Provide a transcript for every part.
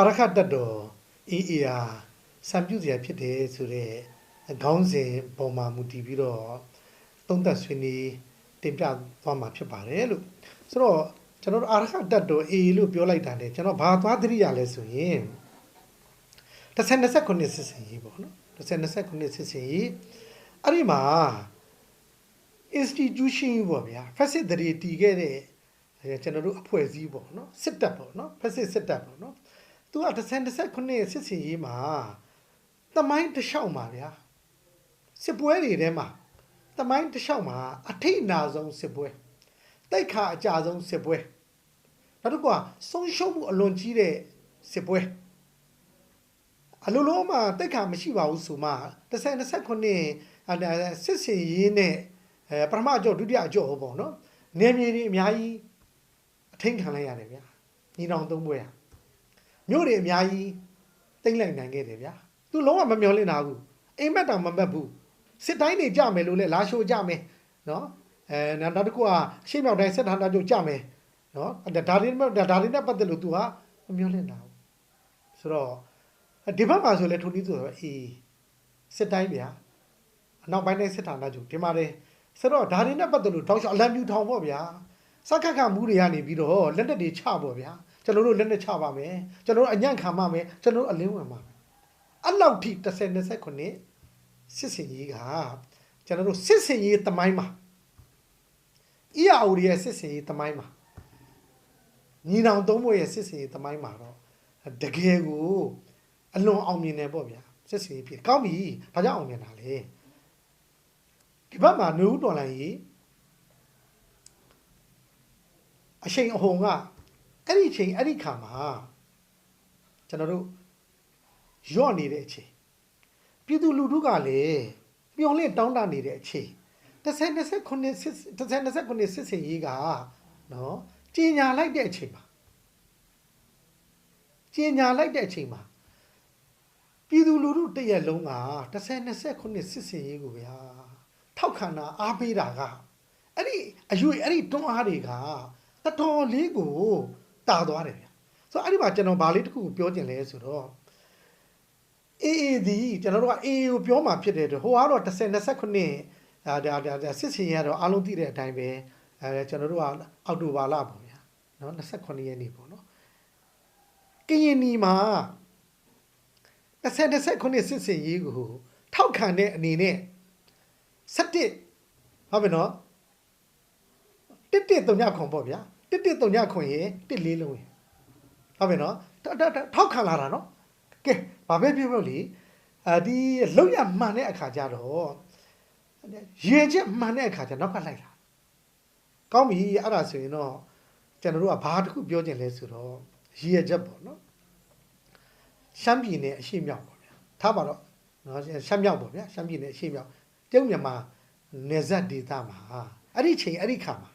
အာရခတ်တက်တော်အေးအေးဟာစံပြုစရာဖြစ်တယ်ဆိုတော့ခေါင်းစဉ်ပုံမှာမူတည်ပြီးတော့သုံးသက်ဆွေးနွေးတင်ပြသွားမှာဖြစ်ပါတယ်လို့ဆိုတော့ကျွန်တော်တို့အာရခတ်တက်တော်အေးလို့ပြောလိုက်တာနဲ့ကျွန်တော်ဘာသွားသတိရလဲဆိုရင်1029စစ်စင်ရေးပေါ့နော်1029စစ်စင်ရေးအဲ့ဒီမှာ institution ပေါ့ဗျာ facet တရီတီခဲ့တဲ့အဲကျွန်တော်တို့အဖွဲ့အစည်းပေါ့နော်စစ်တပ်ပေါ့နော် facet စစ်တပ်ပေါ့နော် သူက1029စစ်စင်ရေးမှာတမိုင်းတစ်လျှောက်မှာဗျာစစ်ပွဲတွေထဲမှာတမိုင်းတစ်လျှောက်မှာအထိတ်အနာဆုံးစစ်ပွဲတိုက်ခါအကြဆုံးစစ်ပွဲနောက်တစ်ခုကဆုံးရှုံးမှုအလွန်ကြီးတဲ့စစ်ပွဲအလိုလိုမှတိုက်ခါမရှိပါဘူးဆိုမှ1029အဲစစ်စင်ရေးနဲ့အဲပထမအကြော့ဒုတိယအကြော့ပေါ့နော်နေမြေတွေအများကြီးအထိန်ခံလိုက်ရတယ်ဗျာညီနောင်သုံးပွဲอ่ะ မြို့တွေအများကြီးတိမ့်လိုက်နိုင်ခဲ့တယ်ဗျာသူလုံးဝမမျောလင့်တာဘူးအိမ်မက်တောင်မမက်ဘူးစစ်တိုင်းတွေကြမယ်လို့လဲလာရှိုးကြမယ်နော်အဲနောက်တစ်ခုကရှေ့မြောက်တိုင်းစစ်ဌာနချုပ်ကြမယ်နော်ဒါတွေနဲ့ဒါတွေနဲ့ပတ်သက်လို့ तू ဟာမမျောလင့်တာဘူးဆိုတော့ဒီဘက်မှာဆိုလဲထိုနည်းသူဆိုအေးစစ်တိုင်းဗျာအနောက်ပိုင်းတိုင်းစစ်ဌာနချုပ်ဒီမှာတယ်ဆိုတော့ဒါတွေနဲ့ပတ်သက်လို့တောက်လျှောက်အလံပြူထောင်ပေါ့ဗျာစက္ကခမှုတွေကနေပြီးတော့လက်နက်တွေချပေါ့ဗျာ ကျွန်တော်တို့လက်နက်ချပါမယ်ကျွန်တော်တို့အညံ့ခံပါမယ်ကျွန်တော်တို့အလင်းဝင်ပါမယ်အဲ့လောက်ထိ30 29စစ်စင်ကြီးကကျွန်တော်တို့စစ်စင်ကြီးတမိုင်းမှာအီယာအိုရီရဲ့စစ်စင်ကြီးတမိုင်းမှာညီနောင်သုံးဘွဲ့ရဲ့စစ်စင်ကြီးတမိုင်းမှာတော့တကယ်ကိုအလွန်အောင်မြင်တယ်ပေါ့ဗျာစစ်စင်ကြီးဖြစ်ကောင်းပြီဘာကြောင့်အောင်မြင်တာလဲဒီဘက်မှာနှုတ်တော်လိုင်းကြီးအချိန်အဟုန်က အဲ့ဒီအချိန်အဲ့ဒီခါမှာကျွန်တော်တို့ယော့နေတဲ့အချိန်ပြည်သူလူထုကလည်းမျော်လင့်တောင်းတနေတဲ့အချိန်30 29စစ်30 29စစ်စင်ကြီးကနော်ကြီးညာလိုက်တဲ့အချိန်မှာကြီးညာလိုက်တဲ့အချိန်မှာပြည်သူလူထုတရက်လုံးက30 29စစ်စင်ကြီးကိုဗျာထောက်ခံတာအားပေးတာကအဲ့ဒီအရွေအဲ့ဒီတွန်းအားတွေကတတော်လေးကို တာသွားတယ်ဗျာဆိုတော့အဲ့ဒီမှာကျွန်တော်ဗာလေးတစ်ခုပြောချင်လဲဆိုတော့အေးအေးဒီကျွန်တော်တို့ကအေးကိုပြောမှဖြစ်တယ်ဟိုကတော့30 29ဒါဒါဒါစစ်စင်ရတော့အားလုံးသိတဲ့အတိုင်းပဲအဲကျွန်တော်တို့ကအောက်တိုဘာလပေါ့ဗျာနော်29ရက်နေ့ပေါ့နော်ကရင်နီမှာ20 29စစ်စင်ရေးကိုထောက်ခံတဲ့အနေနဲ့17ဟုတ်ပြီနော်တစ်တစ်တုံညခွန်ပေါ့ဗျာ တစ်တစ်တုံညခွန်ရေတစ်လေးလုံးရေဟုတ်ပြီနော်ထောက်ခံလာတာနော်ကဲဘာပဲပြောပြောလေအာဒီလောက်ရမှန်တဲ့အခါကျတော့ရေချက်မှန်တဲ့အခါကျနောက်ကလိုက်လာကောင်းပြီအဲ့ဒါဆိုရင်တော့ကျွန်တော်တို့ကဘာတစ်ခုပြောချင်လဲဆိုတော့ရေချက်ပေါ့နော်ရှမ်းပြည်နယ်အရှိမြောက်ပေါ့ဗျာထားပါတော့နော်ရှမ်းမြောက်ပေါ့ဗျာရှမ်းပြည်နယ်အရှိမြောက်တရုတ်မြန်မာနယ်စပ်ဒေသမှာအဲ့ဒီချိန်အဲ့ဒီခါမှာ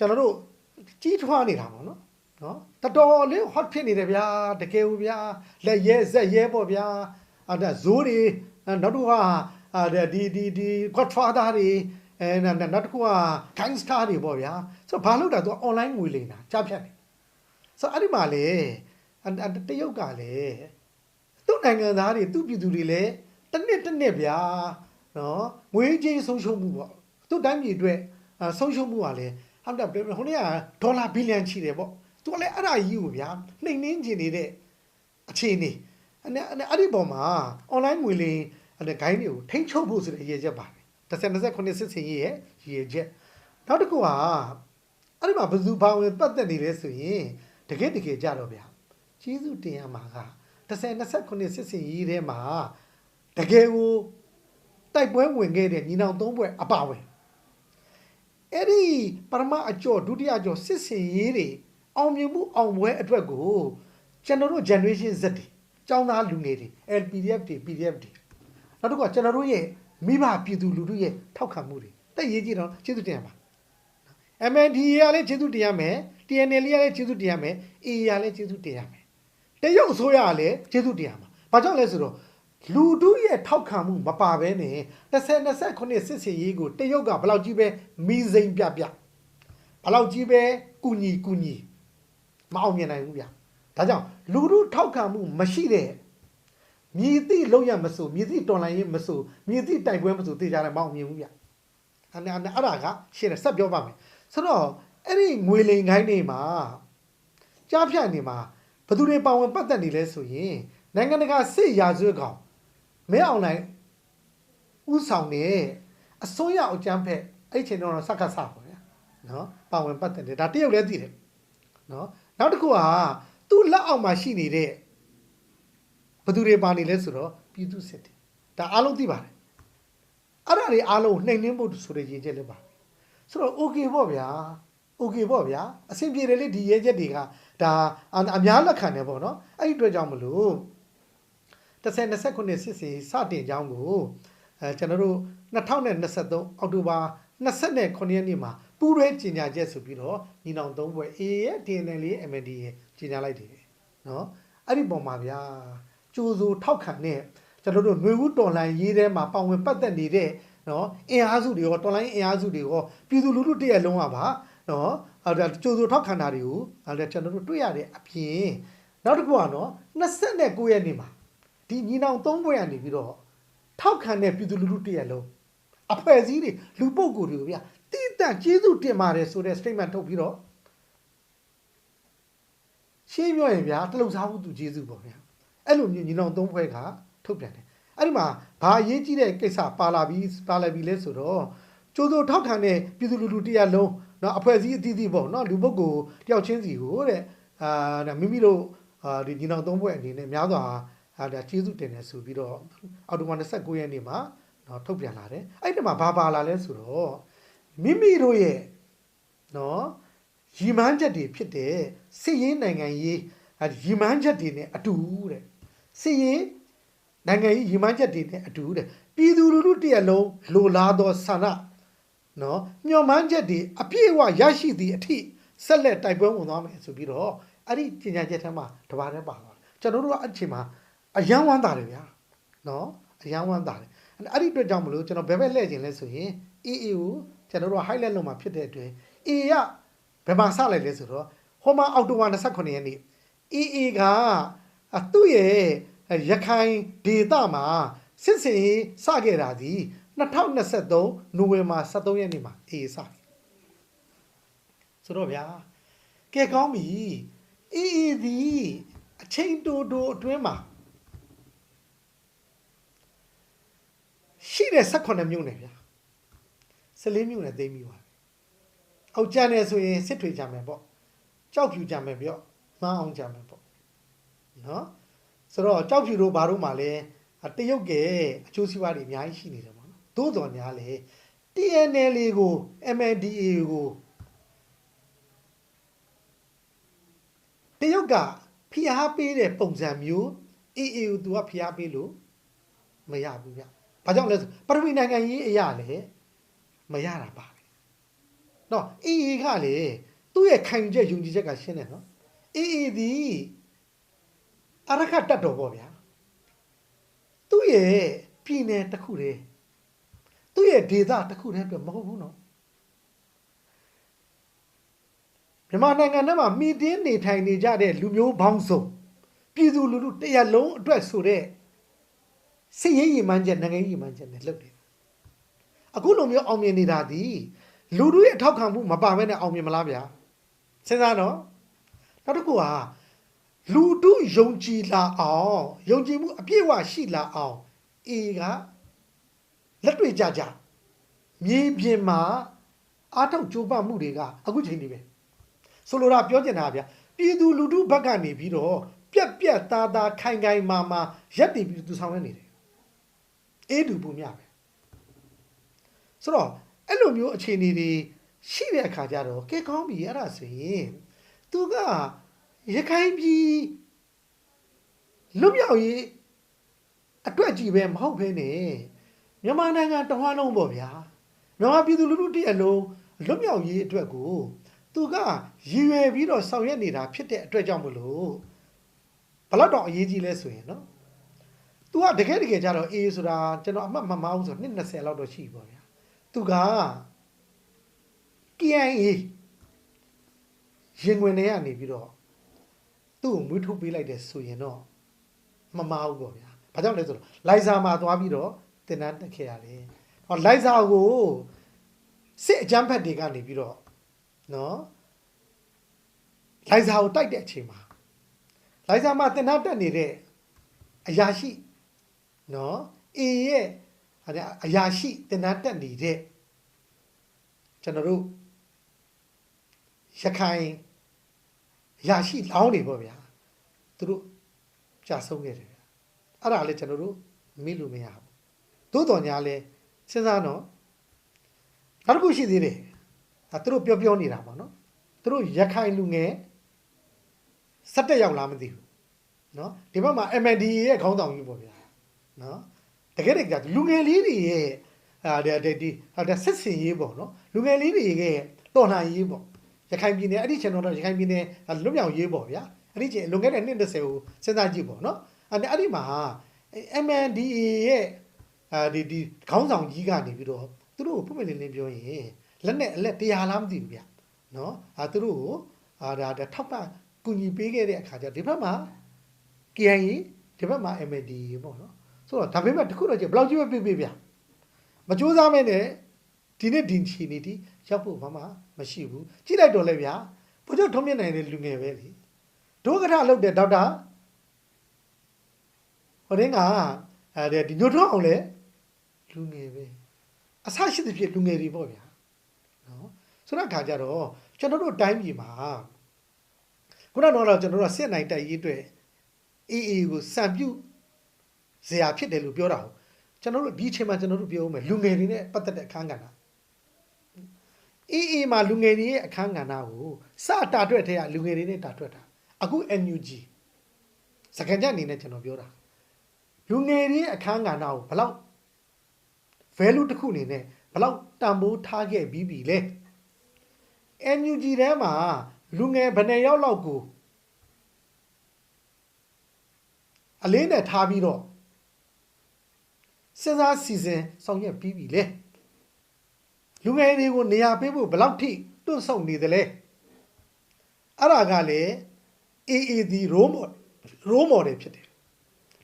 ကျွန်တော်တို့ကြီးထွားနေတာပေါ့နော်နော်တော်တော်လေး hot ဖြစ်နေတယ်ဗျာတကယ်ဘူးဗျာလက်ရဲဇက်ရဲပေါ့ဗျာအဲ့ဒါဇိုးတွေနောက်တစ်ခါအဲ့ဒီဒီဒီ godfather တွေအဲနောက်တစ်ခုက gangster တွေပေါ့ဗျာဆိုတော့ဘာလို့တာသူ online ငွေလိမ်တာကြားဖြတ်နေဆိုတော့အဲ့ဒီမှာလေတရုတ်ကလည်းသူ့နိုင်ငံသားတွေသူ့ပြည်သူတွေလည်းတစ်နှစ်တစ်နှစ်ဗျာနော်ငွေကြေးဆုံးရှုံးမှုပေါ့သူ့တိုင်းပြည်အတွက်ဆုံးရှုံးမှုကလည်း ဟုတ်တယ်ဟိုနေ့ကဒေါ်လာဘီလီယံချီတယ်ပေါ့သူကလည်းအဲ့ဒါကြီးကိုဗျာနှိမ်နှင်းကျင်နေတဲ့အခြေအနေအဲ့အဲ့ဒီပေါ်မှာ online ငွေလိမ်အဲ့ဂိုင်းတွေကိုထိန်းချုပ်ဖို့ဆိုတဲ့ရည်ချက်ပါတယ်3029စစ်စင်ရေးရဲ့ရည်ချက်နောက်တစ်ခုကအဲ့ဒီမှာဘယ်သူဘာဝင်ပတ်သက်နေလဲဆိုရင်တကယ်တကယ်ကြတော့ဗျာကျေးဇူးတင်ရမှာက3029စစ်စင်ရေးထဲမှာတကယ်ကိုတိုက်ပွဲဝင်ခဲ့တဲ့ညီနောင်သုံးပွဲအပါဝင် အဲ့ဒီပရမအကျော်ဒုတိယအကျော်စစ်စင်ရေးတွေအောင်မြင်မှုအောင်ပွဲအတွက်ကိုကျွန်တော်တို့ generation Z တွေចောင်းသားလူငယ်တွေ LPDF တွေ PDF တွေနောက်တစ်ခုကကျွန်တော်တို့ရဲ့မိဘပြည်သူလူထုရဲ့ထောက်ခံမှုတွေတက်ရေးကြည့်တော့ကျေးဇူးတင်ရပါ MND ရလည်းကျေးဇူးတင်ရမယ် TNL ရလည်းကျေးဇူးတင်ရမယ် AA ရလည်းကျေးဇူးတင်ရမယ်တရုတ်အစိုးရကလည်းကျေးဇူးတင်ရမှာဘာကြောင့်လဲဆိုတော့ လူတို့ရဲ့ထောက်ခံမှုမပါဘဲနဲ့20 29စစ်စီရေးကိုတရုတ်ကဘယ်လောက်ကြီးပဲမီးစိမ်ပြပြဘယ်လောက်ကြီးပဲကုညီကုညီမအောင်မြင်နိုင်ဘူးဗျဒါဒါကြောင့်လူလူထောက်ခံမှုမရှိတဲ့မြည်သည့်လောက်ရမဆိုမြည်သည့်တော်လိုင်းရေးမဆိုမြည်သည့်တိုက်ပွဲမဆိုတေချာတယ်မအောင်မြင်ဘူးဗျအဲ့ဒါအဲ့ဒါကရှင်းတယ်ဆက်ပြောပါမယ်ဆိုတော့အဲ့ဒီငွေလိန်ခိုင်းနေမှာကြားဖြတ်နေမှာဘယ်သူတွေပါဝင်ပတ်သက်နေလဲဆိုရင်နိုင်ငံတကာစစ်ရာဇဝတ်ကောင် မဲအောင်လိုက်ဥဆောင်နေအစိုးရအကြမ်းဖက်အဲ့ချိန်တော့စက္ကဆပေါ့ဗျာနော်ပါဝင်ပတ်သက်တယ်ဒါတရုတ်လည်းသိတယ်နော်နောက်တစ်ခုကသူ့လက်အောက်မှာရှိနေတဲ့ဘယ်သူတွေပါနေလဲဆိုတော့ပြည်သူစစ်တွေဒါအားလုံးသိပါတယ်အဲ့ဒါတွေအားလုံးနှိမ်နှင်းဖို့ဆိုတဲ့ရည်ချက်လည်းပါဆိုတော့ okay ပေါ့ဗျာ okay ပေါ့ဗျာအဆင်ပြေတယ်လေဒီရဲချက်တွေကဒါအအများလက်ခံတယ်ပေါ့နော်အဲ့ဒီအတွက်ကြောင့်မလို့ 10 29စစ်စီစတင်ကြောင်းကိုအဲကျွန်တော်တို့2023အောက်တိုဘာ29ရက်နေ့မှာပူးရဲကျင်ညာချက်ဆိုပြီးတော့ညီနောင်သုံးဘွဲ A ရဲ့ DNL ရဲ့ MND ရဲ့ကျင်ညာလိုက်တယ်နော်အဲ့ဒီပုံမှာဗျာကြိုးစိုးထောက်ခံတဲ့ကျွန်တော်တို့ຫນွေဦးတော်လိုင်းရေးထဲမှာပါဝင်ပတ်သက်နေတဲ့နော်အင်အားစုတွေရောတော်လိုင်းအင်အားစုတွေရောပြည်သူလူထုတရက်လုံးကပါနော်အဲ့ဒါကြိုးစိုးထောက်ခံတာတွေကိုအဲ့ဒါကျွန်တော်တို့တွေ့ရတဲ့အပြင်နောက်တစ်ခုကနော်29ရက်နေ့မှာ ဒီညီနောင်သုံးဘွဲကနေပြီးတော့ထောက်ခံတဲ့ပြည်သူလူထုတရက်လုံးအဖွဲ့အစည်းတွေလူပုဂ္ဂိုလ်တွေကိုဗျာတိတန့်ကျေးဇူးတင်ပါတယ်ဆိုတဲ့ statement ထုတ်ပြီးတော့ရှင်းပြောရင်ဗျာတလုံစားမှုသူကျေးဇူးပေါ့ဗျာအဲ့လိုမျိုးညီနောင်သုံးဖွဲ့ကထုတ်ပြန်တယ်အဲ့ဒီမှာဘာအရေးကြီးတဲ့ကိစ္စပါလာပြီးပါလာပြီလဲဆိုတော့ကျိုးစိုးထောက်ခံတဲ့ပြည်သူလူထုတရားလုံးเนาะအဖွဲ့အစည်းအသီးသီးပေါ့เนาะလူပုဂ္ဂိုလ်တယောက်ချင်းစီကိုတဲ့အာဒါမိမိတို့အာဒီညီနောင်သုံးဖွဲ့အနေနဲ့များစွာ အာဒါကျေးဇူးတင်တယ်ဆိုပြီးတော့အော်တိုဘာ29ရက်နေ့မှာနော်ထုတ်ပြန်လာတယ်အဲ့ဒီမှာဘာပါလာလဲဆိုတော့မိမိတို့ရဲ့နော်ရီမန်းချက်တွေဖြစ်တဲ့စစ်ရေးနိုင်ငံရေးရီမန်းချက်တွေနဲ့အတူတဲ့စစ်ရေးနိုင်ငံရေးရီမန်းချက်တွေနဲ့အတူတဲ့ပြည်သူလူထုတရက်လုံးလိုလားသောဆန္ဒနော်မျှော်မှန်းချက်တွေအပြည့်အဝရရှိသည့်အထိဆက်လက်တိုက်ပွဲဝင်သွားမယ်ဆိုပြီးတော့အဲ့ဒီကြေညာချက်ထဲမှာတပါးနဲ့ပါသွားတယ်ကျွန်တော်တို့ကအချိန်မှာ အယံဝမ်းတာတယ်ဗျာနော်အယံဝမ်းတာတယ်အဲ့ဒီအတွက်ကြောင့်မလို့ကျွန်တော်ဘယ်ဘက်လှည့်ခြင်းလဲဆိုရင် AA ကိုကျွန်တော်တို့ highlight လုပ်မှာဖြစ်တဲ့အတွက် AA ကဘယ်မှာစလိုက်လဲဆိုတော့ဟိုမှာအောက်တိုဘာ29ရက်နေ့ AA ကသူ့ရဲ့ရခိုင်ဒေသမှာစစ်စင်စခဲ့တာဒီ2023နိုဝင်ဘာ23ရက်နေ့မှာ AA စတယ်ဆိုတော့ဗျာကဲကောင်းပြီ AA ဒီအချိန်တိုတိုအတွင်းမှာ ရှိတဲ့18မြို့နယ်ဗျာ14မြို့နယ်သိမ်းပြီးပါအောက်ကျန်တယ်ဆိုရင်စစ်ထွေကြမယ်ပေါ့ကြောက်ဖြူကြမယ်ပြော့မန်းအောင်ကြမယ်ပေါ့နော်ဆိုတော့ကြောက်ဖြူတို့ဘာတို့မှလည်းတရုတ်ကအကျိုးစီးပွားတွေအများကြီးရှိနေတယ်ပေါ့နော်သို့တော်များလေ TNL ကို MNDA ကိုတရုတ်ကဖိအားပေးတဲ့ပုံစံမျိုး AA ကိုသူကဖိအားပေးလို့မရဘူးဗျ။ ဘာကြောင့်လဲဆိုပထဝီနိုင်ငံရေးအရာလေမရတာပါပဲ။နော် AA ကလေသူ့ရဲ့ခံယူချက်ယုံကြည်ချက်ကရှင်းတယ်နော်။ AA ဒီအရခတ်တတ်တော်ပေါ့ဗျာ။သူ့ရဲ့ပြည်နယ်တစ်ခုတည်းသူ့ရဲ့ဒေသတစ်ခုတည်းအတွက်မဟုတ်ဘူးနော်။မြန်မာနိုင်ငံထဲမှာမိတင်းနေထိုင်နေကြတဲ့လူမျိုးပေါင်းစုံပြည်သူလူထုတရက်လုံးအတွက်ဆိုတဲ့ စစ်ရေးရည်မှန်းချက်နိုင်ငံရေးရည်မှန်းချက်နဲ့လုပ်တယ်အခုလိုမျိုးအောင်မြင်နေတာဒီလူတို့ရဲ့အထောက်ခံမှုမပါဘဲနဲ့အောင်မြင်မလားဗျာစဉ်းစားတော့နောက်တစ်ခုကလူတို့ယုံကြည်လာအောင်ယုံကြည်မှုအပြည့်အဝရှိလာအောင်အေကလက်တွေ့ကြကြမြေပြင်မှာအားထုတ်ကြိုးပမ်းမှုတွေကအခုချိန်နေပဲဆိုလိုတာပြောချင်တာဗျာပြည်သူလူထုဘက်ကနေပြီးတော့ပြက်ပြက်သားသားခိုင်ခိုင်မာမာရက်တည်ပြီးသူဆောင်ရနေတယ် အေးတူပုံမြပဲဆိုတော့အဲ့လိုမျိုးအခြေအနေတွေရှိတဲ့အခါကျတော့ကဲကောင်းပြီအဲ့ဒါဆိုရင်သူကရခိုင်ပြည်လွတ်မြောက်ရေးအတွက်ကြည့်ပဲမဟုတ်ဘဲနဲ့မြန်မာနိုင်ငံတဝှမ်းလုံးပေါ့ဗျာမြန်မာပြည်သူလူထုတည်းအလုံးလွတ်မြောက်ရေးအတွက်ကိုသူကရည်ရွယ်ပြီးတော့ဆောင်ရွက်နေတာဖြစ်တဲ့အတွက်ကြောင့်မလို့ဘလောက်တော့အရေးကြီးလဲဆိုရင်နော်။ तू ကတကယ်တကယ်ကြတော့အေးဆိုတာကျွန်တော်အမှတ်မမအောင်ဆိုနှစ်20လောက်တော့ရှိပါဗျာ။ तू က KIA ရင်ဝင်တွေကနေပြီးတော့သူ့ကိုမွေးထုတ်ပေးလိုက်တယ်ဆိုရင်တော့မမားဘူးပေါ့ဗျာ။ဘာကြောင့်လဲဆိုတော့လိုက်စာမှာသွားပြီးတော့တင်တန်းတက်ခဲ့ရတယ်။ဟောလိုက်စာကိုစစ်အကြမ်းဖက်တွေကနေပြီးတော့နော်လိုက်စာကိုတိုက်တဲ့အချိန်မှာလိုက်စာမှာတင်တန်းတက်နေတဲ့အရာရှိ နော်အေရဲ့ဟာတဲ့အရာရှိတင်တန်းတက်နေတဲ့ကျွန်တော်တို့ရခိုင်ရရှိလောင်းနေပေါ့ဗျာသူတို့ကြာဆုံးခဲ့တယ်ဗျာအဲ့ဒါလည်းကျွန်တော်တို့မေ့လို့မရဘူးသို့တော်ညာလဲစဉ်းစားတော့နောက်တစ်ခုရှိသေးတယ်ဒါသူတို့ပြောပြောနေတာပေါ့နော်သူတို့ရခိုင်လူငယ်17ယောက်လားမသိဘူးနော်ဒီဘက်မှာ MND ရဲ့ခေါင်းဆောင်ကြီးပေါ့ဗျာ နော်တကယ်တကယ်လူငယ်လေးတွေရဲ့အာဒီဒီဟာဒါဆက်စင်ရေးပေါ့နော်လူငယ်လေးတွေရဲ့တော်လှန်ရေးပေါ့ရခိုင်ပြည်နယ်အဲ့ဒီကျွန်တော်တို့ရခိုင်ပြည်နယ်လွတ်မြောက်ရေးပေါ့ဗျာအဲ့ဒီချိန်လွန်ခဲ့တဲ့နှစ်30ကိုစဉ်းစားကြည့်ပေါ့နော်အဲ့အဲ့ဒီမှာ MNDA ရဲ့အဲဒီဒီခေါင်းဆောင်ကြီးကနေပြီးတော့သူတို့ကိုဖွင့်ပြလင်းလင်းပြောရင်လက်နဲ့အလက်တရားလားမသိဘူးဗျနော်အာသူတို့ကိုအာဒါဒါထောက်ပံ့ကူညီပေးခဲ့တဲ့အခါကျဒီဘက်မှာ KIA ဒီဘက်မှာ MNDA ပေါ့နော် ဆိုတော့ဒါပေမဲ့တခုတော့ကြည့်ဘယ်လောက်ကြီးပဲပြပြဗျမကြိုးစားမဲနဲ့ဒီနေ့ဒီချီနေဒီရောက်ဖို့ဘာမှမရှိဘူးကြည့်လိုက်တော့လေဗျာဘုရားထုံးမြင့်နိုင်တဲ့လူငယ်ပဲလေဒုက္ခထလုပ်တဲ့ဒေါက်တာဟိုတင်းကအဲဒီညိုထွန်းအောင်လေလူငယ်ပဲအဆရှိသဖြင့်လူငယ်တွေပေါ့ဗျာနော်ဆိုတော့ခါကြတော့ကျွန်တော်တို့တိုင်းပြည်မှာခုနကတော့ကျွန်တော်တို့ကစစ်နိုင်တိုက်ရေးအတွက်အေးအေးကိုစံပြုတ် ဇရာဖြစ်တယ်လို့ပြောတာဟုတ်ကျွန်တော်တို့ဒီအချိန်မှာကျွန်တော်တို့ပြောဦးမယ်လူငယ်တွေနဲ့ပတ်သက်တဲ့အခန်းကဏ္ဍအေးအေးမှာလူငယ်တွေရဲ့အခန်းကဏ္ဍကိုစတာတွက်ထဲကလူငယ်တွေနဲ့တာတွက်တာအခု NUG စကန်ကြအနေနဲ့ကျွန်တော်ပြောတာလူငယ်တွေရဲ့အခန်းကဏ္ဍကိုဘလောက် value တစ်ခုအနေနဲ့ဘလောက်တန်ဖိုးထားခဲ့ပြီးပြီလဲ NUG ထဲမှာလူငယ်ဘယ်နှစ်ယောက်လောက်ကိုအလေးနဲ့ထားပြီးတော့ စဉ်းစားစီစဉ်ဆောင်ရွက်ပြီးပြီလေလူငယ်တွေကိုနေရာပေးဖို့ဘယ်လောက်ထိတွန့်ဆုတ်နေသလဲအဲ့ဒါကလေ AAD role model role model ဖြစ်တယ်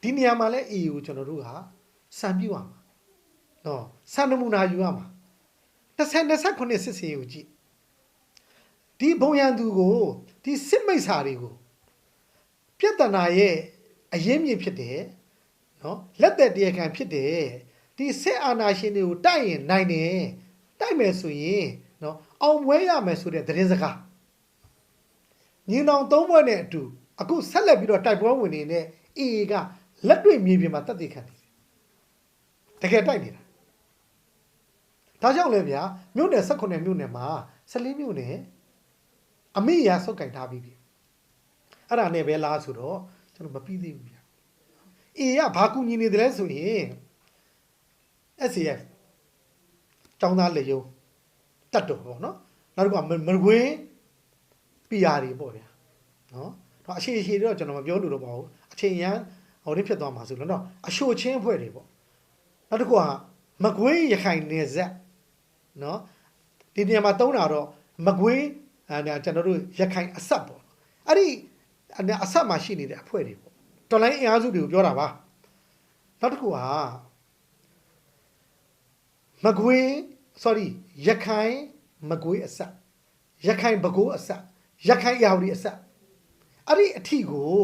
ဒီနေရာမှာလဲ AA ကိုကျွန်တော်တို့ဟာစံပြရမှာနော်စံနမူနာယူရမှာ20 29စစ်စီကိုကြည့်ဒီဘုံရန်သူကိုဒီစစ်မိတ်စာတွေကိုပြဿနာရဲ့အရင်းမြစ်ဖြစ်တယ် နော်လက်သက်တရားခံဖြစ်တယ်ဒီစစ်အာဏာရှင်တွေကိုတိုက်ရင်နိုင်တယ်တိုက်မယ်ဆိုရင်နော်အောင်ပွဲရမယ်ဆိုတဲ့သတင်းစကားညီနောင်သုံးဘွဲ့နဲ့အတူအခုဆက်လက်ပြီးတော့တိုက်ပွဲဝင်နေတဲ့အေအေကလက်တွေ့မြေပြင်မှာတက်တည်ခံနေတယ်တကယ်တိုက်နေတာဒါကြောင့်လဲဗျာမြို့နယ်18မြို့နယ်မှာ14မြို့နယ်အမိရဆုတ်ကင်ထားပြီးပြီအဲ့ဒါနဲ့ပဲလားဆိုတော့ကျွန်တော်မပြီးသေးဘူးဗျာ အေကဘာကူညီနေတယ်လဲဆိုရင် SCF ကျောင်းသားလေယုံတတ်တော်ပေါ့နော်နောက်တစ်ခုကမကွင်း PR တွေပေါ့ဗျာနော်တော့အရှိရှိတော့ကျွန်တော်မပြောလို့တော့ပါဘူးအချိန်ရန်ဟိုလေးဖြစ်သွားမှာဆိုလို့တော့အရှိုချင်းအဖွဲ့တွေပေါ့နောက်တစ်ခုကမကွင်းရခိုင်နေဆက်နော်ဒီနေရာမှာတုံးတာတော့မကွင်းအဲကျွန်တော်တို့ရခိုင်အဆက်ပေါ့အဲ့ဒီအဆက်မှာရှိနေတဲ့အဖွဲ့တွေပေါ့ တော်လိုင်းအင်အားစုတွေကိုပြောတာပါနောက်တစ်ခုကမကွေး sorry ရခိုင်မကွေးအဆက်ရခိုင်ဘကိုးအဆက်ရခိုင်ရာဝတီအဆက်အဲ့ဒီအထီကို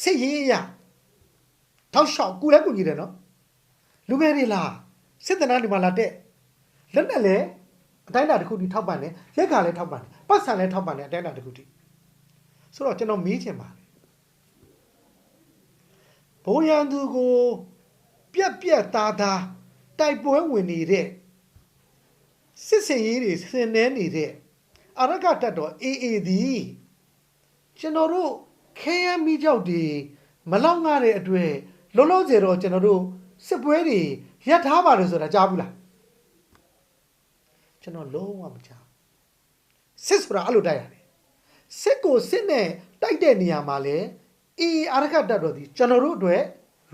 စစ်ရေးရထောက်လျှောက်ကူလဲကူညီတယ်နော်လူငယ်တွေလားစစ်တနာဒီမှာလာတဲ့လက်နဲ့လည်းအတိုင်းအတာတစ်ခုထိထောက်ပံ့တယ်ရက်ခါလည်းထောက်ပံ့တယ်ပတ်စံလည်းထောက်ပံ့တယ်အတိုင်းအတာတစ်ခုထိဆိုတော့ကျွန်တော်မေးချင်ပါတယ် ဘိုးရန်သူကို ပြက်ပြက်သားသားတိုက်ပွဲဝင်နေတဲ့စစ်စင်ရေးတွေဆင်နေနေတဲ့အာရကတက်တော် AA သည်ကျွန်တော်တို့ခဲယမ်းမိကြောက်တွေမလောက်ငှတဲ့အတွက်လုံးလုံးစေတော့ကျွန်တော်တို့စစ်ပွဲတွေရပ်ထားပါတယ်ဆိုတာကြားဘူးလားကျွန်တော်လုံးဝမကြားစစ်ဆိုတာအဲ့လိုတိုက်ရတယ်စစ်ကိုစစ်နဲ့တိုက်တဲ့နေရာမှာလဲ အေးအာရခတ်တက်တော်ဒီကျွန်တော်တို့အတွက်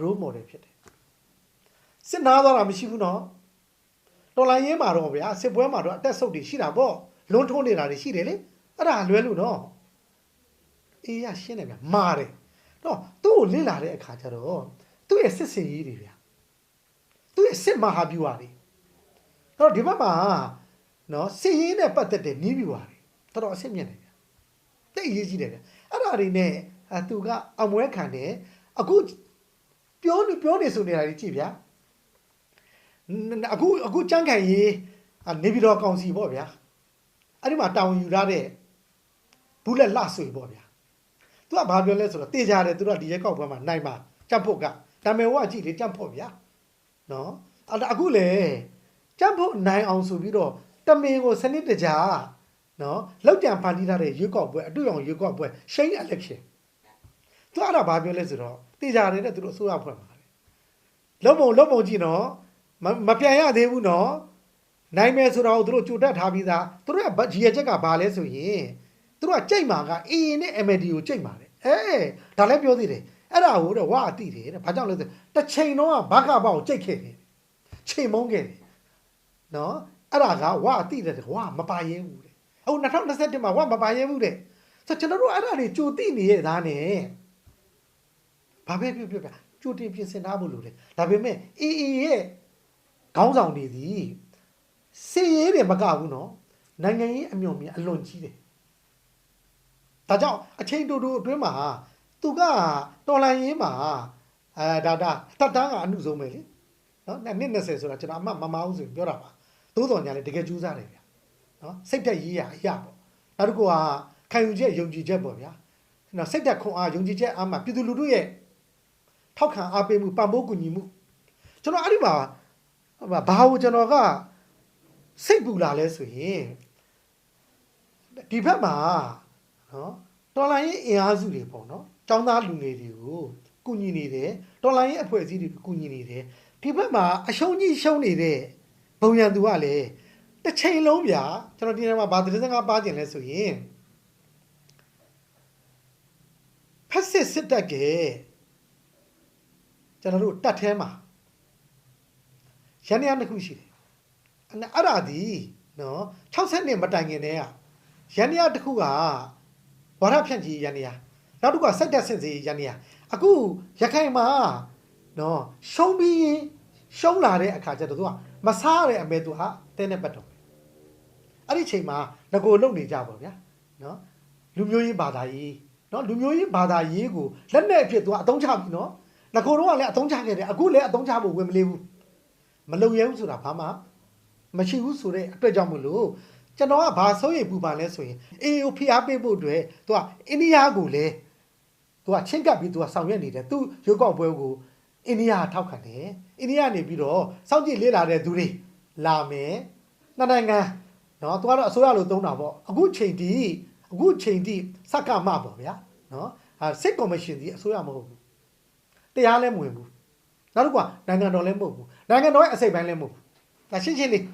role model ဖြစ်တယ်စစ်နာသွားတာမရှိဘူးနော်တော်လိုင်းရေးမှာတော့ဗျာစစ်ပွဲမှာတော့အတက်ဆုပ်တွေရှိတာပေါ့လွန်းထိုးနေတာတွေရှိတယ်လေအဲ့ဒါလွဲလို့နော်အေးရရှင်းတယ်ဗျမာတယ်တော့သူ့ကိုလစ်လာတဲ့အခါကျတော့သူ့ရဲ့စစ်စင်ရေးတွေဗျသူ့ရဲ့စစ်မဟာဗျူဟာတွေအဲ့တော့ဒီဘက်မှာနော်စစ်ရေးနဲ့ပတ်သက်တဲ့နီးဗျူဟာတွေတော်တော်အဆင့်မြင့်တယ်ဗျတိတ်အရေးကြီးတယ်ဗျအဲ့ဒါတွေနဲ့ အသူကအမွဲခံတယ်အခုပြောနေပြောနေဆိုနေတာကြီးကြည့်ဗျာအခုအခုကြမ်းခံရေးနေပြည်တော်ကောင်စီပေါ့ဗျာအဲ့ဒီမှာတာဝန်ယူထားတဲ့ဘူးလက်လှဆွေပေါ့ဗျာသူကဘာပြောလဲဆိုတော့တေချာတယ်သူတို့ကဒီရက်ကောက်ပွဲမှာနိုင်မှာကြက်ဖို့ကဒါပေမဲ့ဟိုကကြည့်လေကြက်ဖို့ဗျာနော်အဲ့ဒါအခုလေကြက်ဖို့နိုင်အောင်ဆိုပြီးတော့တမင်ကိုစနစ်တကျနော်လောက်ကြံဖန်တီးထားတဲ့ရွေးကောက်ပွဲအတွေ့အကြုံရွေးကောက်ပွဲရှိန် election သူအဲ့ဒါဘာပြောလဲဆိုတော့တေချာတယ်တဲ့သူတို့အစိုးရဖွဲ့မှာလေလုံပုံလုံပုံကြည့်နော်မမပြန်ရသေးဘူးနော်နိုင်မယ်ဆိုတော့သူတို့ကြိုတက်ထားပြီးသားသူတို့ကရည်ရချက်ကဘာလဲဆိုရင်သူတို့ကကြိတ်မှာက AA နဲ့ MLD ကိုကြိတ်မှာတဲ့အဲဒါလည်းပြောသေးတယ်အဲ့ဒါကိုတဲ့ဝါအတိတယ်တဲ့ဘာကြောင့်လဲဆိုတစ်ချိန်တော့ဘကဘောက်ကြိတ်ခဲ့တယ်ချိန်မုန်းခဲ့တယ်နော်အဲ့ဒါကဝါအတိတယ်ဝါမပါရဲဘူးတဲ့အခု2021မှာဝါမပါရဲဘူးတဲ့ဆိုကျွန်တော်တို့အဲ့ဒါတွေကြိုတိနေရသားနဲ့ ဘာပဲပြောပြောပြကြိုတင်ပြင်ဆင်ထားဖို့လိုတယ်ဒါပေမဲ့ AA ရဲ့ခေါင်းဆောင်တွေသည်စီရေးတွေမကဘူးနော်နိုင်ငံရေးအမြုံမြင်အလွန်ကြီးတယ်ဒါကြောင့်အချိန်တူတူအတွင်းမှာသူကတော်လိုင်းရေးမှာအဲဒါဒါတက်တန်းကအမှုဆုံးပဲလေနော်နှစ်20ဆိုတာကျွန်တော်အမှမမအောင်ဆိုပြောတာပါသို့တော်ညာလေတကယ်ကြိုးစားတယ်ဗျာနော်စိတ်သက်ရေးရအရာပေါ့နောက်တစ်ခုကခံယူချက်ယုံကြည်ချက်ပေါ့ဗျာနော်စိတ်သက်ခွန်အားယုံကြည်ချက်အားမှာပြည်သူလူထုရဲ့ ထောက်ခံအားပေးမှုပံ့ပိုးကူညီမှုကျွန်တော်အဲ့ဒီမှာဘာလို့ကျွန်တော်ကစိတ်ပူလာလဲဆိုရင်ဒီဘက်မှာနော်တော်လိုင်းရေးအင်အားစုတွေပေါ့နော်ចောင်းသားလူငယ်တွေကိုကူညီနေတယ်တော်လိုင်းရေးအဖွဲ့အစည်းတွေကိုကူညီနေတယ်ဒီဘက်မှာအရှုံးကြီးရှုံးနေတဲ့ဘုံရန်သူကလည်းတစ်ချိန်လုံးဗျာကျွန်တော်ဒီနေ့မှာဗာသတင်းစကားပါကျင်လဲဆိုရင်ဖက်စစ်စစ်တပ်က ကျွန်တော်တို့တတ်ထဲမှာရန်ရနှစ်ခုရှိတယ်အဲ့အဲ့ဒါဒီနော်60နှစ်မတိုင်ခင်တည်းကရန်ရတစ်ခုကဝါရဖြန့်ကြီးရန်နေရနောက်တစ်ခုကစက်တက်စင်စီရန်နေရအခုရခိုင်မှာနော်ရှုံးပြီးရင်ရှုံးလာတဲ့အခါကျတော့သူကမစားရတဲ့အမေသူဟာတင်းနဲ့ပတ်တော့မယ်အဲ့ဒီချိန်မှာငကိုလုံနေကြပါဗျာနော်လူမျိုးရေးဘာသာရေးနော်လူမျိုးရေးဘာသာရေးကိုလက်နဲ့အဖြစ်သူကအသုံးချပြီနော် ငကိုတော့ကလည်းအသုံးချခဲ့တယ်အခုလည်းအသုံးချဖို့ဝင်မလေးဘူးမလုံရဲဘူးဆိုတာဘာမှမရှိဘူးဆိုတဲ့အတွက်ကြောင့်မလို့ကျွန်တော်ကဘာစိုးရိမ်ပူပန်လဲဆိုရင်အေးကိုဖိအားပေးဖို့အတွက်သူကအိန္ဒိယကိုလည်းသူကချင်းကပ်ပြီးသူကဆောင်ရွက်နေတယ်သူရုပ်ောက်ပွဲကိုအိန္ဒိယထောက်ခံတယ်အိန္ဒိယနေပြီးတော့စောင့်ကြည့်လေ့လာတဲ့သူတွေလာမယ်နှစ်နိုင်ငံနော်သူကတော့အစိုးရလိုသုံးတာပေါ့အခုချိန်ထိအခုချိန်ထိစက္ကမပေါ့ဗျာနော်ဟာစစ်ကော်မရှင်ဒီအစိုးရမဟုတ်ဘူး တရားလည်းမဝင်ဘူးနောက်တစ်ခုကနိုင်ငံတော်လည်းမဟုတ်ဘူးနိုင်ငံတော်ရဲ့အစိတ်ပိုင်းလည်းမဟုတ်ဘူးဒါရှင်းရှင်းလေး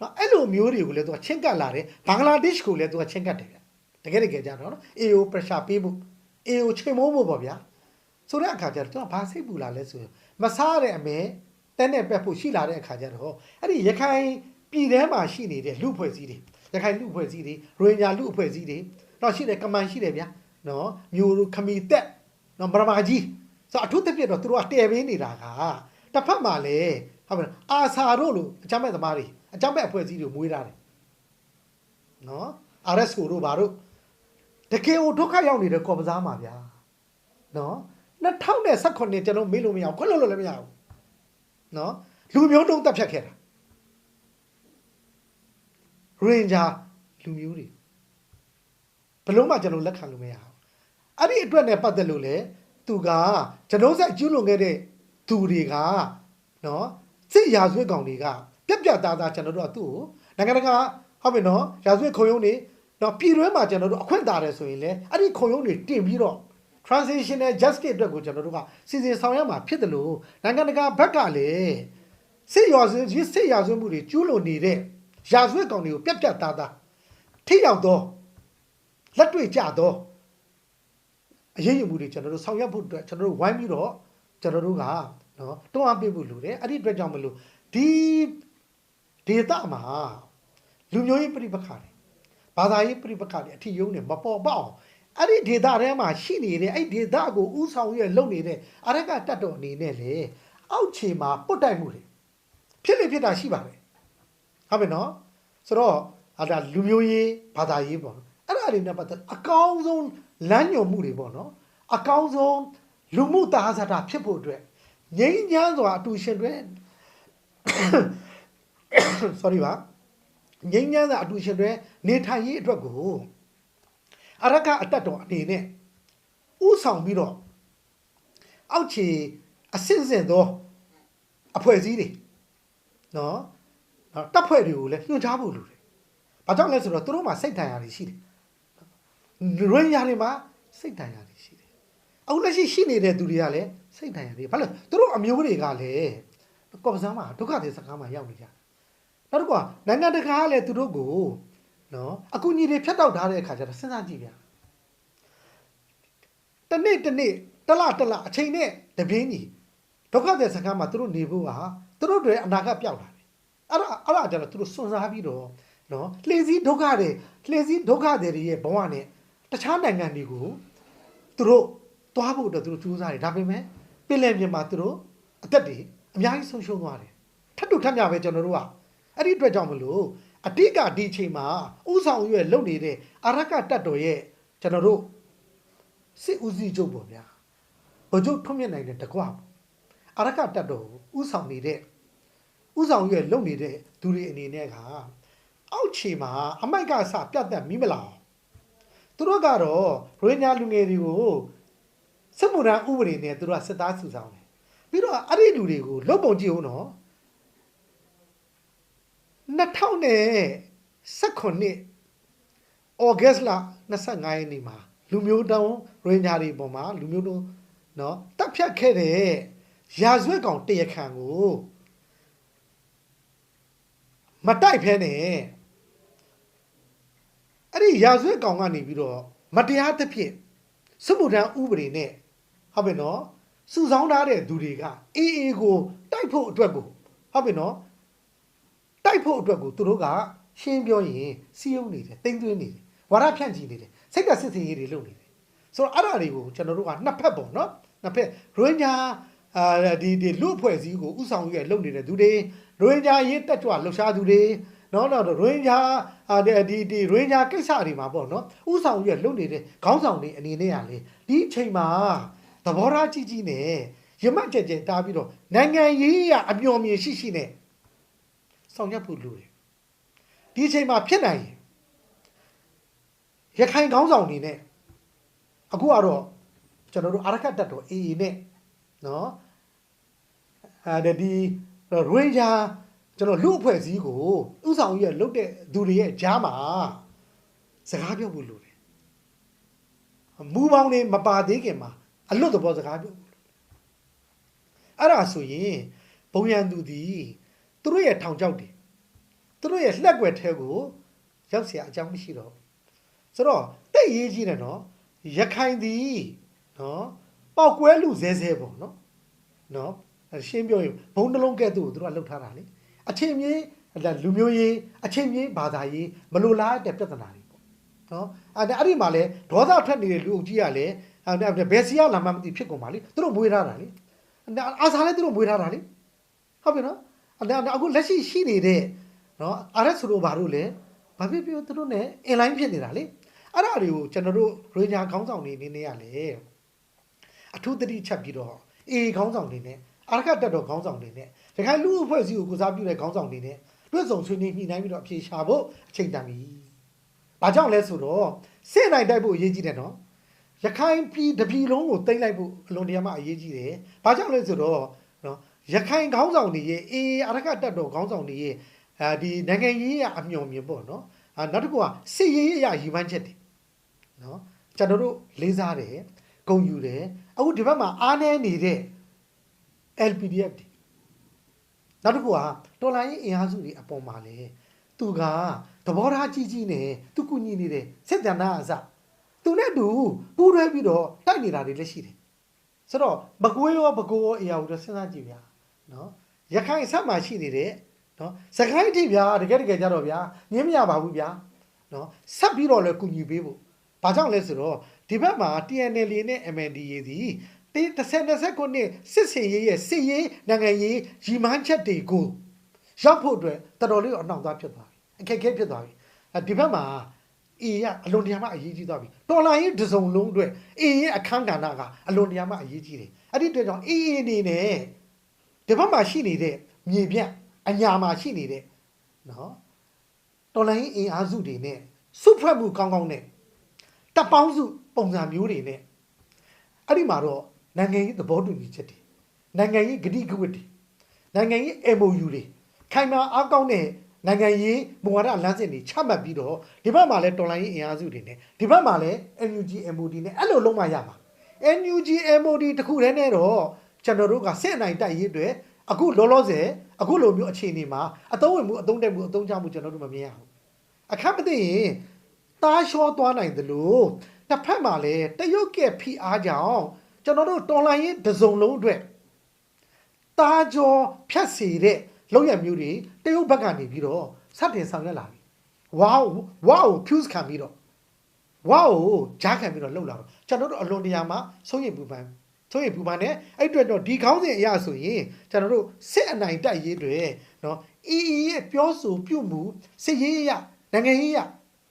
နော်အဲ့လိုမျိုးတွေကိုလည်းသူကချင်းကပ်လာတယ်ဘင်္ဂလားဒေ့ရှ်ကိုလည်းသူကချင်းကပ်တယ်ဗျတကယ်တကယ်ကြတော့နော် AO pressure ပေးဖို့ AO ချိန်မိုးဖို့ပေါ့ဗျာဆိုတဲ့အခါကျတော့ကျွန်တော်ဘာစိတ်ပူလာလဲဆိုရင်မစားတဲ့အမဲတဲနဲ့ပက်ဖို့ရှိလာတဲ့အခါကျတော့အဲ့ဒီရခိုင်ပြည်ထဲမှာရှိနေတဲ့လူဖွဲ့စည်းတွေရခိုင်လူဖွဲ့စည်းတွေရိုဟင်ဂျာလူအဖွဲ့စည်းတွေတော့ရှိတယ်ကမန်ရှိတယ်ဗျာနော်မျိုးခမီတက်နော်ဗရမာကြီး ဆိုအထူးသဖြင့်တော့သူတို့ကတဲပေးနေတာကတစ်ဖက်မှာလည်းဟုတ်ပါလားအာဆာတို့လိုအကြမ်းမဲ့သမားတွေအကြမ်းမဲ့အဖွဲ့အစည်းတွေမွေးထားတယ်နော် RSO တို့ဘာတို့တကယ်ကိုဒုက္ခရောက်နေတဲ့ကော်ပစားမှာဗျာနော်2019ကျွန်တော်မေးလို့မရဘူးခွင့်လို့လည်းမရဘူးနော်လူမျိုးတုံးတက်ဖြတ်ခဲ့တာရင်ဂျာလူမျိုးတွေဘလုံးမှကျွန်တော်လက်ခံလို့မရဘူးအဲ့ဒီအတွက်နဲ့ပတ်သက်လို့လေ သူကကျွန်တော်ဆက်ကျူးလွန်ခဲ့တဲ့သူတွေကနော်စစ်ရာဇဝတ်ကောင်တွေကပြက်ပြက်သားသားကျွန်တော်တို့ကသူ့ကိုနိုင်ငံတကာဟုတ်ပြီနော်ရာဇဝတ်ခုံရုံးတွေနော်ပြည်တွင်းမှာကျွန်တော်တို့အခွင့်တာတယ်ဆိုရင်လေအဲ့ဒီခုံရုံးတွေတင်ပြီးတော့ transitional justice အတွက်ကိုကျွန်တော်တို့ကစီစဉ်ဆောင်ရမှာဖြစ်တယ်လို့နိုင်ငံတကာဘက်ကလည်းစစ်ရာဇဝတ်စစ်ရာဇဝတ်မှုတွေကျူးလွန်နေတဲ့ရာဇဝတ်ကောင်တွေကိုပြက်ပြက်သားသားထိရောက်တော့လက်တွေ့ကြတော့ အရေးယူမှုတွေကျွန်တော်တို့ဆောင်ရွက်ဖို့အတွက်ကျွန်တော်တို့ဝိုင်းပြီးတော့ကျွန်တော်တို့ကနော်တွန်းအားပေးဖို့လိုတယ်အဲ့ဒီအတွက်ကြောင့်မလို့ဒီဒေတာမှာလူမျိုးရေးပြိပခါတွေဘာသာရေးပြိပခါတွေအထီးယုံနေမပေါ်ပေါက်အဲ့ဒီဒေတာထဲမှာရှိနေတဲ့အဲ့ဒေတာကိုဥဆောင်ရလုပ်နေတဲ့အရကတတ်တော်အနေနဲ့လေအောက်ခြေမှာပုတ်တိုက်မှုတွေဖြစ်လေဖြစ်တာရှိပါတယ်ဟုတ်ပြီနော်ဆိုတော့ဟာဒါလူမျိုးရေးဘာသာရေးပေါ့နော်အဲ့ဒါတွေနဲ့ပတ်သက်အကောင်းဆုံး လမ်းညွှန်မှုတွေပေါ့နော်အကောင်းဆုံးလူမှုတာဟာဇတာဖြစ်ဖို့အတွက်ငြိမ်းချမ်းစွာအတူရှင်တွေ sorry ပါငြိမ်းချမ်းစွာအတူရှင်တွေနေထိုင်ရေးအတွက်ကိုအရကအတတ်တော်အနေနဲ့ဥဆောင်ပြီးတော့အောက်ခြေအစစ်စစ်သောအဖွဲ့အစည်းတွေနော်နော်တပ်ဖွဲ့တွေကိုလည်းညွှန်ကြားဖို့လိုတယ်။ဘာကြောင့်လဲဆိုတော့သူတို့မှာစိတ်တန်ရာတွေရှိတယ်။ ရင်းရာတွေမှာစိတ်တန်ရာတွေရှိတယ်။အခုလက်ရှိရှိနေတဲ့သူတွေကလည်းစိတ်တန်ရာတွေဘာလို့သူတို့အမျိုးတွေကလည်းကော်ပစမ်းမှာဒုက္ခတွေစကားမှာရောက်နေကြတယ်။နောက်တစ်ခုကနိုင်ငံတကာကလည်းသူတို့ကိုနော်အကူအညီတွေဖြတ်တောက်ထားတဲ့အခါကျတော့စဉ်းစားကြည့်ဗျာ။တစ်နေ့တစ်နေ့တစ်လတစ်လအချိန်နဲ့တပြင်းကြီးဒုက္ခတွေစကားမှာသူတို့နေဖို့ဟာသူတို့တွေအနာဂတ်ပျောက်လာတယ်။အဲ့ဒါအဲ့ဒါကြတော့သူတို့စွန့်စားပြီးတော့နော်လှေစည်းဒုက္ခတွေလှေစည်းဒုက္ခတွေရဲ့ဘဝနဲ့ တခြားနိုင်ငံတွေကိုသူတို့သွားဖို့အတွက်သူတို့ကြိုးစားတယ်ဒါပေမဲ့ပြည်လည်မြန်မာသူတို့အသက်တွေအများကြီးဆုံးရှုံးသွားတယ်ထပ်တူထပ်မြပဲကျွန်တော်တို့ကအဲ့ဒီအတွက်ကြောင့်မလို့အတိတ်ကဒီအချိန်မှာဥဆောင်ရွယ်လုပ်နေတဲ့အရကတက်တော်ရဲ့ကျွန်တော်တို့စစ်ဦးစီးချုပ်ပေါ့ဗျာဘုံချုပ်ထွန်းမြတ်နိုင်တဲ့တကွပေါ့အရကတက်တော်ကိုဥဆောင်နေတဲ့ဥဆောင်ရွယ်လုပ်နေတဲ့သူတွေအနေနဲ့ကအောက်ခြေမှာအမိုက်ကစပြတ်သက်မိမလား သူတို့ကတော့ရိုဟင်ဂျာလူငယ်တွေကိုစစ်မှုထမ်းဥပဒေနဲ့သူတို့ကစစ်သားစုဆောင်တယ်ပြီးတော့အဲ့ဒီလူတွေကိုလုတ်ပုံကြည့်ဦးနော်2019ဩဂတ်လ25ရက်နေ့မှာလူမျိုးတောင်းရိုဟင်ဂျာတွေပေါ်မှာလူမျိုးတို့နော်တပ်ဖြတ်ခဲ့တဲ့ရာဇဝတ်ကောင်တရခံကိုမတိုက်ဖဲနဲ့ အဲ့ဒီရာဇဝတ်ကောင်ကနေပြီးတော့မတရားသဖြင့်စမှုထမ်းဥပဒေနဲ့ဟုတ်ပြီနော်စုဆောင်းထားတဲ့သူတွေကအေးအေးကိုတိုက်ဖို့အတွက်ကိုဟုတ်ပြီနော်တိုက်ဖို့အတွက်ကိုသူတို့ကရှင်းပြောရင်စီးရုံနေတယ်တိမ့်သွင်းနေတယ်ဝါရဖြန့်ချီနေတယ်စိတ်ကစစ်စင်ရေးတွေလုပ်နေတယ်ဆိုတော့အဲ့ဒါတွေကိုကျွန်တော်တို့ကနှစ်ဖက်ပေါ့နော်နှစ်ဖက်ရိုဟင်ဂျာအာဒီဒီလူအဖွဲ့အစည်းကိုဥဆောင်ရွက်လုပ်နေတဲ့သူတွေရိုဟင်ဂျာရေးတက်ကြွလှုပ်ရှားသူတွေ နော်နော်ရိုဟင်ဂျာအာဒီဒီဒီရိုဟင်ဂျာကိစ္စတွေမှာပေါ့နော်ဥဆောင်ရွက်လုပ်နေတဲ့ခေါင်းဆောင်တွေအနေနဲ့ကလေဒီအချိန်မှာသဘောထားကြီးကြီးနဲ့ရမတ်ကြက်ကြက်တားပြီးတော့နိုင်ငံရေးရအမျော်မြင်ရှိရှိနဲ့ဆောင်ရွက်ဖို့လိုတယ်ဒီအချိန်မှာဖြစ်နိုင်ရင်ရခိုင်ခေါင်းဆောင်တွေနဲ့အခုကတော့ကျွန်တော်တို့အာရခတ်တက်တော်အေအေနဲ့နော်အဲဒီဒီရိုဟင်ဂျာ ကျွန်တော်လူအဖွဲ့အစည်းကိုဥဆောင်ကြီးရလုတ်တဲ့သူတွေရဲ့ကြားမှာစကားပြောဖို့လိုတယ်မူပေါင်းနေမပါသေးခင်မှာအလွတ်သဘောစကားပြောဖို့လိုတယ်အဲ့ဒါဆိုရင်ဘုံရန်သူသည်သူတို့ရဲ့ထောင်ချောက်တွေသူတို့ရဲ့လှက်ွက်ထဲကိုရောက်เสียအကြောင်းမရှိတော့ဘူးဆိုတော့တိတ်ရေးကြီးတယ်နော်ရခိုင်သည်နော်ပောက်ကွဲလူဇဲဇဲပေါ့နော်နော်အဲ့ရှင်းပြောရင်ဘုံတစ်လုံးကဲ့သို့ကိုသူတို့ကလှုပ်ထားတာလေ အချင်းမြင်းဒါလူမျိုးရေးအချင်းမြင်းဘာသာရေးမလိုလားတဲ့ပြဿနာတွေပေါ့နော်အဲ့ဒါအဲ့ဒီမှာလဲဒေါသထွက်နေတဲ့လူအုပ်ကြီးကလည်းအဲ့ဘယ်စီရလာမှမသိဖြစ်ကုန်ပါလေသူတို့မွေးထားတာလေအာစာလဲသူတို့မွေးထားတာလေဟုတ်ပြီနော်အဲ့အခုလက်ရှိရှိနေတဲ့နော်အာရက်ဆိုလိုဘာလို့လဲဘာဖြစ်ဖြစ်သူတို့ ਨੇ အင်လိုင်းဖြစ်နေတာလေအဲ့ဒါတွေကိုကျွန်တော်တို့ရိုညာခေါင်းဆောင်တွေနေနေရလေအထူးသတိချက်ပြီးတော့အေခေါင်းဆောင်တွေနဲ့အာရခတက်တော်ခေါင်းဆောင်တွေနဲ့ တခါလူအဖွဲ့အစည်းကိုကုစားပြုတဲ့ခေါင်းဆောင်တွေနဲ့တွဲဆောင်ဆွေးနွေးညှိနှိုင်းပြီးတော့အပြေရှာဖို့အချိန်တန်ပြီ။ဘာကြောင့်လဲဆိုတော့စစ်နိုင်တိုက်ဖို့အရေးကြီးတယ်နော်။ရခိုင်ပြည်တပြည်လုံးကိုတင်လိုက်ဖို့အလွန်တရာမှအရေးကြီးတယ်။ဘာကြောင့်လဲဆိုတော့နော်ရခိုင်ခေါင်းဆောင်တွေရဲ့အေးအာရခတက်တော်ခေါင်းဆောင်တွေရဲ့အဲဒီနိုင်ငံရေးအမျှော်မြင်ပေါ့နော်။အာနောက်တစ်ခုကစစ်ရေးအရာရည်မှန်းချက်တွေနော်ကျွန်တော်တို့လေးစားတယ်ဂုံယူတယ်အခုဒီဘက်မှာအားနည်းနေတဲ့ LPDF တွေ နောက်တစ်ခုကတော်လိုင်းရေးအင်အားစုတွေအပေါ်မှာလေသူကသဘောထားကြီးကြီးနဲ့သူကုညီနေတယ်စစ်တမ်းသားအစသူနဲ့တူပူးတွဲပြီးတော့တိုက်နေတာတွေလည်းရှိတယ်ဆိုတော့မကွေးရောဘကိုးရောအရာကိုတော့စဉ်းစားကြည့်ဗျာနော်ရခိုင်ဆက်မှာရှိနေတဲ့နော်စကိုင်းအထိဗျာတကယ်တကယ်ကြတော့ဗျာငင်းမရပါဘူးဗျာနော်ဆက်ပြီးတော့လည်းကုညီပေးဖို့ဘာကြောင့်လဲဆိုတော့ဒီဘက်မှာ TNL နဲ့ MNDAA သည် တေး30 29စစ်စင်ရေးရဲ့စစ်ရေးနိုင်ငံရေးရီမန်းချက်တွေကိုရောက်ဖို့အတွက်တော်တော်လေးအနှောင့်အယှက်ဖြစ်သွားပြီအခက်အခဲဖြစ်သွားပြီအဲဒီဘက်မှာအေးကအလွန်တရာမှအရေးကြီးသွားပြီတော်လိုင်းရေးတစ်စုံလုံးအတွက်အေးရဲ့အခန်းကဏ္ဍကအလွန်တရာမှအရေးကြီးတယ်အဲ့ဒီအတွက်ကြောင့်အေးအေးအနေနဲ့ဒီဘက်မှာရှိနေတဲ့မြေပြန့်အညာမှာရှိနေတဲ့နော်တော်လိုင်းရေးအင်အားစုတွေနဲ့စုဖွဲ့မှုကောင်းကောင်းနဲ့တပ်ပေါင်းစုပုံစံမျိုးတွေနဲ့အဲ့ဒီမှာတော့ နိုင်ငံရေးသဘောတူညီချက်တွေနိုင်ငံရေးဂတိကဝတ်တွေနိုင်ငံရေး MOU တွေခိုင်မာအားကောင်းတဲ့နိုင်ငံရေးမူဝါဒလမ်းစဉ်တွေချမှတ်ပြီးတော့ဒီဘက်မှာလည်းတော်လိုင်းရေးအင်အားစုတွေနဲ့ဒီဘက်မှာလည်း NUG MOD နဲ့အဲ့လိုလုံးမရပါ NUG MOD တခုတည်းနဲ့တော့ကျွန်တော်တို့ကစစ်အနိုင်တိုက်ရေးအတွက်အခုလောလောဆယ်အခုလိုမျိုးအခြေအနေမှာအသုံးဝင်မှုအသုံးတက်မှုအသုံးချမှုကျွန်တော်တို့မမြင်ရဘူးအခက်မသိရင်တားလျှောသွားနိုင်တယ်လို့တစ်ဖက်မှာလည်းတရုတ်ကဖိအားကြောင့် ကျွန်တော်တို့တော်လိုင်းရေးတစ်စုံလုံးအတွက်တားကြောဖြတ်စီတဲ့လောက်ရမျိုးတွေတရုတ်ဘက်ကနေပြီးတော့စတင်ဆောင်ရွက်လာပြီဝါဝါကို fuse ခံပြီးတော့ဝါကိုဂျားခံပြီးတော့လှုပ်လာတော့ကျွန်တော်တို့အလွန်တရာမှာဆုံးရင်ပူပန်ဆုံးရင်ပူပန်နဲ့အဲ့အတွက်တော့ဒီခေါင်းစဉ်အရာဆိုရင်ကျွန်တော်တို့စစ်အနိုင်တိုက်ရေးတွေနော်အီအီရဲ့ပြောဆိုပြုမှုစစ်ရေးရနိုင်ငံရေးရ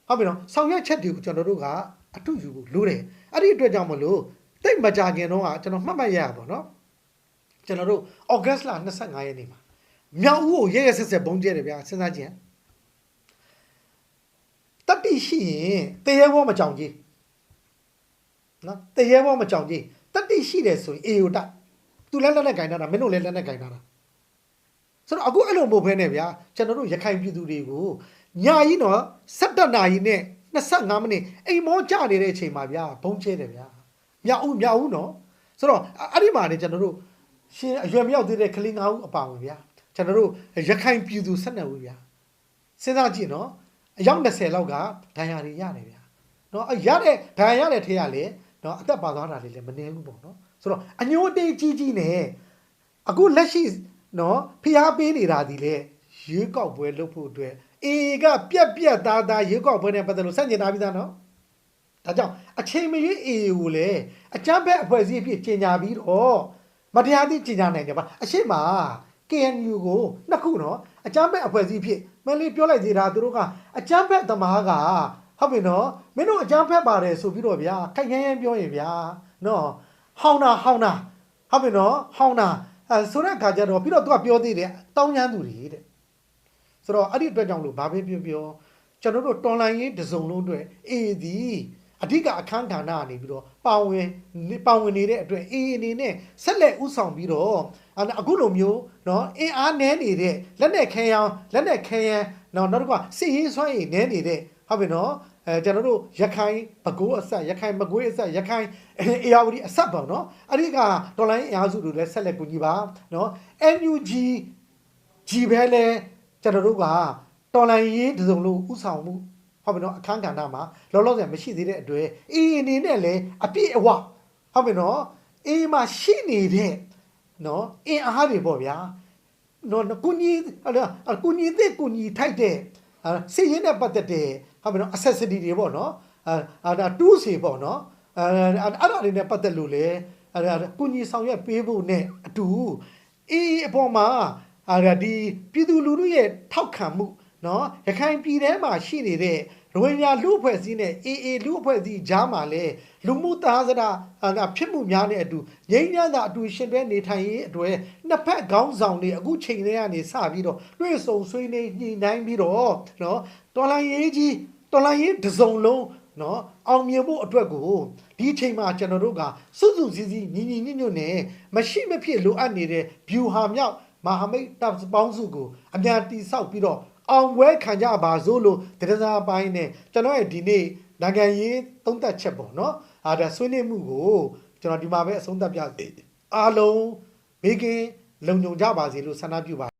ဟုတ်ပြီနော်ဆောင်ရွက်ချက်တွေကိုကျွန်တော်တို့ကအတူယူဖို့လိုတယ်အဲ့ဒီအတွက်ကြောင့်မလို့ တိတ်မကြခင်တော့ကကျွန်တော်မှတ်မှတ်ရရပါတော့ကျွန်တော်တို့ဩဂတ်လ25ရက်နေ့မှာမြောက်ဦးကိုရဲရဲဆက်ဆက်ဘုံကျဲတယ်ဗျာစဉ်းစားကြည့်ဟမ်တတိရှိရင်တရေဘောမကြောင်ကြီးနော်တရေဘောမကြောင်ကြီးတတိရှိတယ်ဆိုရင်အေယိုတသူလည်းလက်နဲ့ဂိုင်တာမင်းတို့လည်းလက်နဲ့ဂိုင်တာဆိုတော့အခုအဲ့လိုမဟုတ်ဘဲနဲ့ဗျာကျွန်တော်တို့ရခိုင်ပြည်သူတွေကိုညာကြီးနော်17နာရီနဲ့25မိနစ်အိမ်မောကြနေတဲ့အချိန်မှာဗျာဘုံကျဲတယ်ဗျာ မြောက်ဦးမြောက်ဦးနော်ဆိုတော့အဲ့ဒီမှာနေကျွန်တော်တို့ရှင်အရွယ်မရောက်သေးတဲ့ကလေးငါးဦးအပါဝင်ဗျာကျွန်တော်တို့ရခိုင်ပြည်သူ၁၂ဦးဗျာစဉ်းစားကြည့်နော်အယောက်20လောက်ကဒဏ်ရာတွေရတယ်ဗျာနော်အရတဲ့ဒဏ်ရာရတဲ့ထဲကလေနော်အသက်ပါသွားတာတွေလည်းမနေဘူးပေါ့နော်ဆိုတော့အညိုတေးကြီးကြီးနဲ့အခုလက်ရှိနော်ဖိအားပေးနေတာဒီလေရွေးကောက်ပွဲလုပ်ဖို့အတွက်အေကပြက်ပြက်သားသားရွေးကောက်ပွဲနဲ့ပတ်သက်လို့စန့်ကျင်တာပြီးသားနော် ဒါကြောင့်အချိန်မရွေးအေကိုလည်းအကြမ်းဖက်အဖွဲ့အစည်းအဖြစ်ကျင်ညာပြီးတော့မတရားသည့်ကျင်ညာနိုင်တယ်ပါအရှိမ KNU ကိုနှစ်ခုနော်အကြမ်းဖက်အဖွဲ့အစည်းဖြစ်မင်းလေးပြောလိုက်သေးတာသူတို့ကအကြမ်းဖက်သမားကဟုတ်ပြီနော်မင်းတို့အကြမ်းဖက်ပါတယ်ဆိုပြီးတော့ဗျာခိုင်ရမ်းရမ်းပြောရင်ဗျာနော်ဟောင်းတာဟောင်းတာဟုတ်ပြီနော်ဟောင်းတာအဲဆိုတဲ့အခါကျတော့ပြီးတော့သူကပြောသေးတယ်တောင်းချမ်းသူတွေတဲ့ဆိုတော့အဲ့ဒီအတွက်ကြောင့်လို့ဘာပဲပြောပြောကျွန်တော်တို့တော်လိုင်းရေးတစုံလုံးအတွက်အေးသည် အဓိကအခန်းကဏ္ဍကနေပြီးတော့ပါဝင်ပါဝင်နေတဲ့အတွက်အေးအနေနဲ့ဆက်လက်ဥဆောင်ပြီးတော့အခုလိုမျိုးเนาะအင်အားနည်းနေတဲ့လက်နဲ့ခဲယံလက်နဲ့ခဲယံเนาะနောက်တစ်ခါစစ်ရေးစွမ်းရည်နည်းနေတဲ့ဟုတ်ပြီเนาะအဲကျွန်တော်တို့ရခိုင်ဘကိုးအဆက်ရခိုင်မကွေးအဆက်ရခိုင်အေယာဝတီအဆက်ပေါ့เนาะအဲ့ဒီကဒေါ်လာရင်းအင်အားစုတွေလည်းဆက်လက်ကူညီပါเนาะ NUG ကြီးပဲလဲကျွန်တော်တို့ကတော်လိုင်းရေးတစုံလို့ဥဆောင်မှု ဟုတ်ပြီနော်အခန်းကဏ္ဍမှာလောလောဆယ်မရှိသေးတဲ့အတွက်အေးအနေနဲ့လည်းအပြည့်အဝဟုတ်ပြီနော်အေးမှာရှိနေတဲ့နော်အင်အားတွေပေါ့ဗျာနော်ကုညီဟလာကုညီတဲ့ကုညီထိုက်တဲ့စီရင်နဲ့ပတ်သက်တဲ့ဟုတ်ပြီနော် accessory တွေပေါ့နော်အာဒါတူးစီပေါ့နော်အဲအဲ့ဒါတွေနဲ့ပတ်သက်လို့လေအဲကုညီဆောင်ရွက်ပေးဖို့ ਨੇ အတူအေးအပေါ်မှာအာဒီပြည်သူလူထုရဲ့ထောက်ခံမှုနော်ရခိုင်ပြည်ထဲမှာရှိနေတဲ့ ရိုဟင်ဂျာလူအဖွဲ့အစည်းနဲ့အေအေလူအဖွဲ့အစည်းကြားမှာလဲလူမှုသားစရာအာဖြစ်မှုများတဲ့အတူငြိမ်းချမ်းသာအတူရှင်တွဲနေထိုင်ရေးအတွက်နှစ်ဖက်ခေါင်းဆောင်တွေအခုချိန်လေးကနေစပြီးတော့တွေ့ဆုံဆွေးနွေးညှိနှိုင်းပြီးတော့နော်တော်လိုင်းရေးကြီးတော်လိုင်းရေးတစ်စုံလုံးနော်အောင်မြင်ဖို့အတွက်ကိုဒီအချိန်မှာကျွန်တော်တို့ကစွစွစည်းစည်းညီညီညွတ်ညွတ်နဲ့မရှိမဖြစ်လိုအပ်နေတဲ့ view ဟာမြောက်မဟာမိတ်တပ်ပေါင်းစုကိုအများတိဆောက်ပြီးတော့ အောင်ပွဲခံကြပါစို့လို့တရစားပိုင်းနဲ့ကျွန်တော်ရဲ့ဒီနေ့နိုင်ငံရေးသုံးသပ်ချက်ပေါ့နော်အာဒါဆွေးနွေးမှုကိုကျွန်တော်ဒီမှာပဲအဆုံးသတ်ပြအားလုံးဘေးကင်းလုံခြုံကြပါစေလို့ဆန္ဒပြုပါ